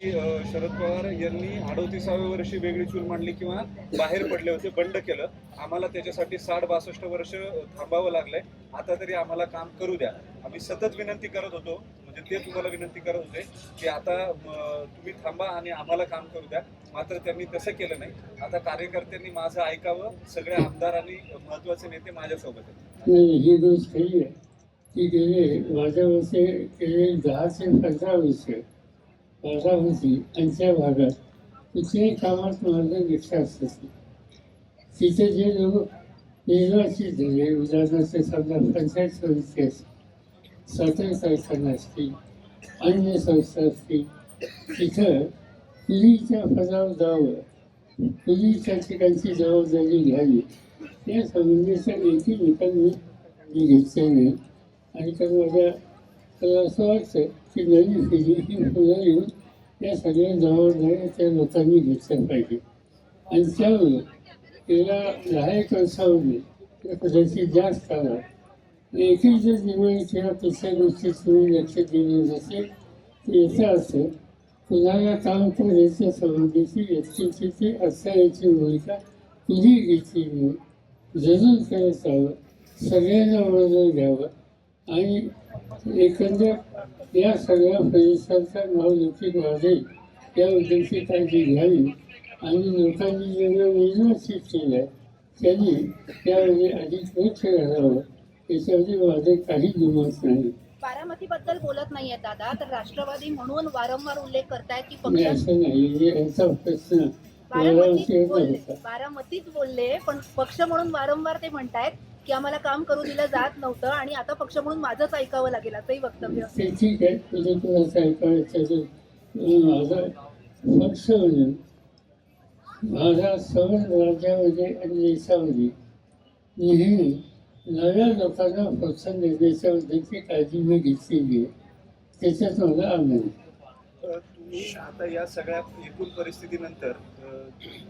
शरद पवार यांनी अडोतीसाव्या वर्षी वेगळी चूल मांडली किंवा बाहेर पडले होते बंड केलं. आम्हाला त्याच्यासाठी साठ बासष्ट वर्ष थांबावं लागलंय. आता तरी आम्हाला काम करू द्या. आम्ही सतत विनंती करत होतो म्हणजे ते तुम्हाला विनंती करत होते की आता तुम्ही थांबा आणि आम्हाला काम करू द्या. मात्र त्यांनी तसं केलं नाही. आता कार्यकर्त्यांनी माझं ऐकावं सगळे आमदार आणि महत्त्वाचे नेते माझ्यासोबत आहेत. आहे. की गेले माझ्या वर्षे गेले दहा ते पंधरा वर्ष बारामती यांच्या भागात कुठल्याही कामात माझं विश्वास असते तिथे जे लोक निर्वाचित झाले उदाहरणार्थ समजा पंचायत समिती असतील साखर कारखाना असतील अन्य संस्था असतील तिथं कुणीच्या पदावर जावं कुणीच्या ठिकाणची जबाबदारी घ्यावी या संबंधीचा नेती निकाल मी मी घेतला नाही आणि तर माझ्या मला असं वाटतं की नवी पिढी ही पुन्हा येऊन या सगळ्या जबाबदाऱ्या त्या लोकांनी घेतल्या पाहिजे आणि त्यामुळे त्याला लायक एक कदाचित जास्त आला एकीच्या जर निर्णय किंवा कुठल्या गोष्टी तुम्ही लक्ष दिलं नसेल तर याचा अर्थ कुणाला काम करायच्या संबंधीची व्यक्तीची ती असण्याची भूमिका कुणी घेतली नाही जरूर करत हवं सगळ्यांना वळण घ्यावं आणि एकंदर या सगळ्या परिसराचा नावलौकिक वाढेल या उद्देशी काळजी घ्यावी आणि लोकांनी जेवढं निर्वाचित केलं त्यांनी त्यामध्ये अधिक लक्ष घालावं याच्यामध्ये माझं काही दुमत नाही. बारामतीबद्दल बोलत नाहीये दादा तर राष्ट्रवादी म्हणून वारंवार उल्लेख करतायत की नाही पक्ष असं नाही हे यांचा प्रश्न मला बारामतीत येत बोलले होता बारामतीत बोलले पण पक्ष म्हणून वारंवार ते म्हणतायत की आम्हाला काम करू दिलं जात नव्हतं आणि आता पक्ष म्हणून माझंच ऐकावं लागेल असंही वक्तव्य ठीक आहे तुझं तुला ऐकायचं तर माझा पक्ष म्हणून माझा सर्व राज्यामध्ये आणि देशामध्ये नेहमी नव्या लोकांना प्रोत्साहन देण्याच्या काळजी मी घेतलेली आहे त्याच्यात मला आनंद तुम्ही आता या सगळ्या एकूण परिस्थितीनंतर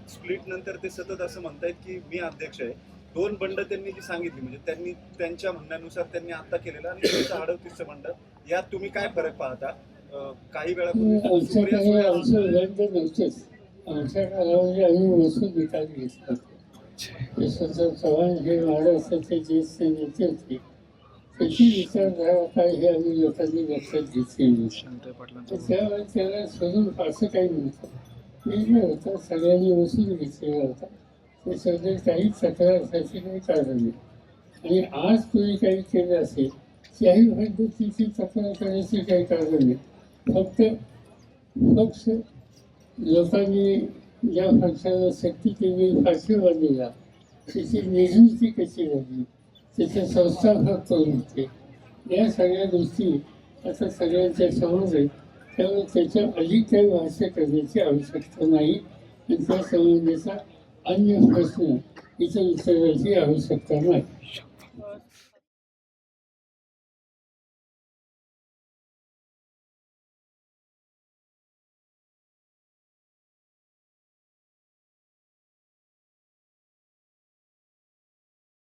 स्प्लिट नंतर ते सतत असं म्हणतायत की मी अध्यक्ष आहे. दोन बंड त्यांनी जी सांगितली म्हणजे त्यांनी त्यांच्या म्हणण्यानुसार त्यांनी आता केलेलं आणि तुमचं अडवतीसचं बंड यात तुम्ही काय फरक पाहता? काही वेळापूर्वी नव्हतंच. आमच्या आम्ही महसूल विकास घेतला यशवंतराव चव्हाण हे महाराष्ट्राचे ज्येष्ठ नेते होते. त्याची विचारधारा काय हे आम्ही लोकांनी लक्षात घेतलेली तर त्यावेळेस त्याला सोडून असं काही नव्हतं. निर्णय होता. सगळ्यांनी वसूल घेतलेला होता त्याच्याबद्दल काही तक्रार असायची काही कारण नाही आणि आज तुम्ही काही केलं असेल त्याही पद्धतीची तक्रार करण्याची काही कारण नाही. फक्त पक्ष लोकांनी ज्या पक्षाला सक्ती केली पाठिंबा दिला त्याची निर्मिती कशी झाली? त्याचे संस्थापक करून होते? या सगळ्या गोष्टी आता सगळ्यांच्या समोर आहेत. त्यामुळे त्याच्या अधिक काही भाष्य करण्याची आवश्यकता नाही. आणि त्या संबंधीचा अन्य प्रश्न इथं विचारायची आवश्यकता नाही